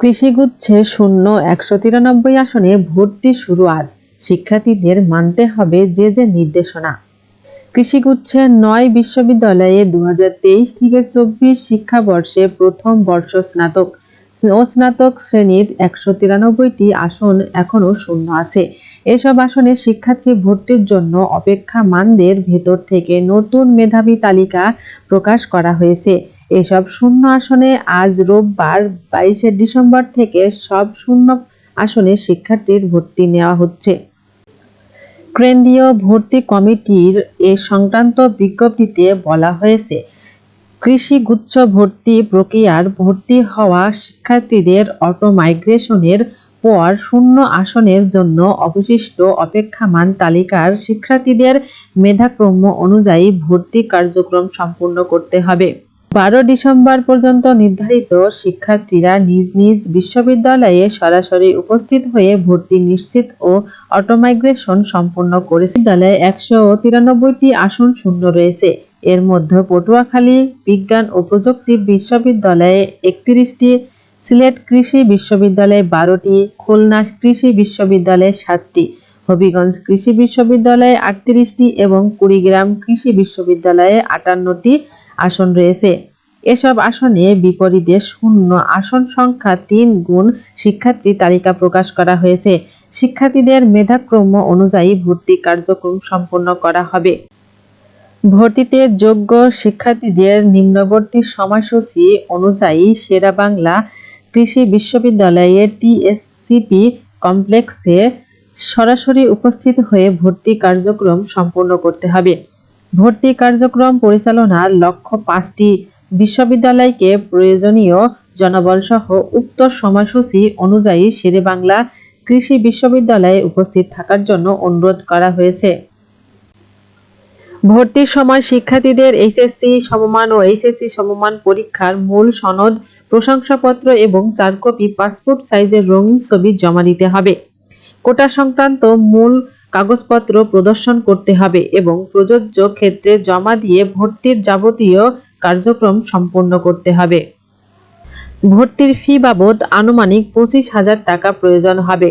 কৃষিগুচ্ছে শূন্য একশো তিরানব্বই আসনে ভর্তি শুরু আজ। শিক্ষার্থীদের মানতে হবে যে যে নির্দেশনা। কৃষিগুচ্ছে নয় বিশ্ববিদ্যালয়ে দু থেকে চব্বিশ শিক্ষাবর্ষে প্রথম বর্ষ স্নাতক ও স্নাতক শ্রেণির একশো তিরানব্বইটি আসন এখনও শূন্য আছে। এসব আসনে শিক্ষার্থী ভর্তির জন্য অপেক্ষা মানদের ভেতর থেকে নতুন মেধাবী তালিকা প্রকাশ করা হয়েছে। এসব শূন্য আসনে আজ রোববার বাইশে ডিসেম্বর থেকে সব শূন্য আসনে শিক্ষার্থীর ভর্তি নেওয়া হচ্ছে। কেন্দ্রীয় ভর্তি কমিটির এ সংক্রান্ত বিজ্ঞপ্তিতে বলা হয়েছে, কৃষি গুচ্ছ ভর্তি প্রক্রিয়ার ভর্তি হওয়া শিক্ষার্থীদের অটো মাইগ্রেশনের পর শূন্য আসনের জন্য অবশিষ্ট অপেক্ষামান তালিকার শিক্ষার্থীদের মেধাক্রম অনুযায়ী ভর্তি কার্যক্রম সম্পূর্ণ করতে হবে। বারো ডিসেম্বর পর্যন্ত নির্ধারিত শিক্ষার্থীরা নিজ নিজ বিশ্ববিদ্যালয়ে সরাসরি উপস্থিত হয়ে ভর্তি নিশ্চিত ও অটোমাইগ্রেশন সম্পন্ন করেছে। বিদ্যালয়ে একশো তিরানব্বইটি আসন শূন্য রয়েছে। এর মধ্যে পটুয়াখালী বিজ্ঞান ও প্রযুক্তি বিশ্ববিদ্যালয়ে একত্রিশটি, সিলেট কৃষি বিশ্ববিদ্যালয়ে বারোটি, খুলনা কৃষি বিশ্ববিদ্যালয়ে সাতটি, হবিগঞ্জ কৃষি বিশ্ববিদ্যালয়ে আটত্রিশটি এবং কুড়িগ্রাম কৃষি বিশ্ববিদ্যালয়ে আটান্নটি আসন রয়েছে। এসব আসনে বিপরীতে শূন্য আসন সংখ্যা তিন গুণ শিক্ষার্থী তালিকা প্রকাশ করা হয়েছে। শিক্ষার্থীদের মেধাক্রম অনুযায়ী ভর্তি কার্যক্রম সম্পন্ন করা হবে। ভর্তিতে যোগ্য শিক্ষার্থীদের নিম্নবর্তী সময়সূচি অনুযায়ী সেরা বাংলা কৃষি বিশ্ববিদ্যালয়ে টিএসসিপি কমপ্লেক্সে সরাসরি উপস্থিত হয়ে ভর্তি কার্যক্রম সম্পন্ন করতে হবে। ভর্তি কার্যক্রম পরিচালনার লক্ষ্য পাঁচটি বিশ্ববিদ্যালয়কে প্রয়োজনীয় জনবল সহ উক্ত সময়সূচি অনুযায়ী শেরেবাংলা কৃষি বিশ্ববিদ্যালয়ে উপস্থিত থাকার জন্য অনুরোধ করা হয়েছে। ভর্তির সময় শিক্ষার্থীদের এইচএসসি সমমান ও এইচএসসি সমমান পরীক্ষার মূল সনদ, প্রশংসাপত্র এবং চার কপি পাসপোর্ট সাইজের রঙিন ছবি জমা দিতে হবে। কোটা সংক্রান্ত মূল কাগজপত্র প্রদর্শন করতে হবে এবং প্রযোজ্য ক্ষেত্রে জমা দিয়ে ভর্তির যাবতীয় কার্যক্রম সম্পন্ন করতে হবে। ভর্তির ফি বাবদ আনুমানিক পঁচিশ হাজার টাকা প্রয়োজন হবে।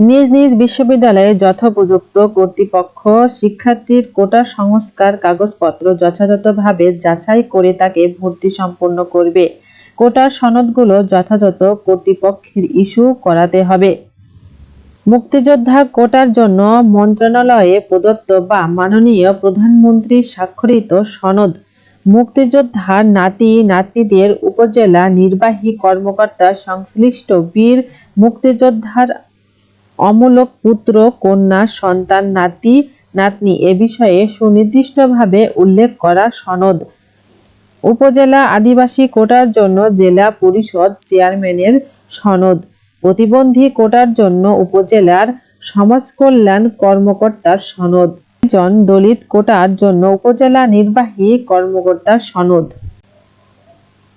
নিজ নিজ বিশ্ববিদ্যালয়ে যথোপযুক্ত কর্তৃপক্ষ শিক্ষার্থীর কোটা সংস্কার কাগজপত্র যথাযথভাবে যাচাই করে তাকে ভর্তি সম্পন্ন করবে। কোটার সনদগুলো যথাযথ কর্তৃপক্ষের ইস্যু করাতে হবে। মুক্তিযোদ্ধা কোটার জন্য মন্ত্রণালয়ে প্রদত্ত বা মাননীয় প্রধানমন্ত্রী স্বাক্ষরিত সনদ মুক্তিযোদ্ধার নাতি নাতনিদের উপজেলা নির্বাহী কর্মকর্তা সংশ্লিষ্ট বীর মুক্তিযোদ্ধার অমূলক পুত্র, কন্যা, সন্তান, নাতি, নাতনি এ বিষয়ে সুনির্দিষ্টভাবে উল্লেখ করা সনদ। উপজেলা আদিবাসী কোটার জন্য জেলা পরিষদ চেয়ারম্যানের সনদ। প্রতিবন্ধী কোটার জন্য উপজেলার সমাজকল্যাণ কর্মকর্তার সনদ। জন দলিত কোটার জন্য উপজেলা নির্বাহী কর্মকর্তার সনদ।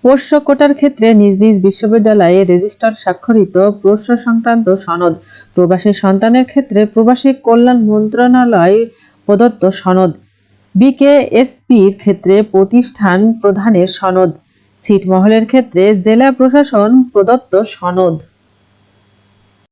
পোষ্য কোটার ক্ষেত্রে নিজ নিজ বিশ্ববিদ্যালয়ে রেজিস্টার স্বাক্ষরিত পোষ্য সংক্রান্ত সনদ। প্রবাসী সন্তানের ক্ষেত্রে প্রবাসী কল্যাণ মন্ত্রণালয় প্রদত্ত সনদ। বিকেএসপির ক্ষেত্রে প্রতিষ্ঠান প্রধানের সনদ। ছিটমহলের ক্ষেত্রে জেলা প্রশাসন প্রদত্ত সনদ।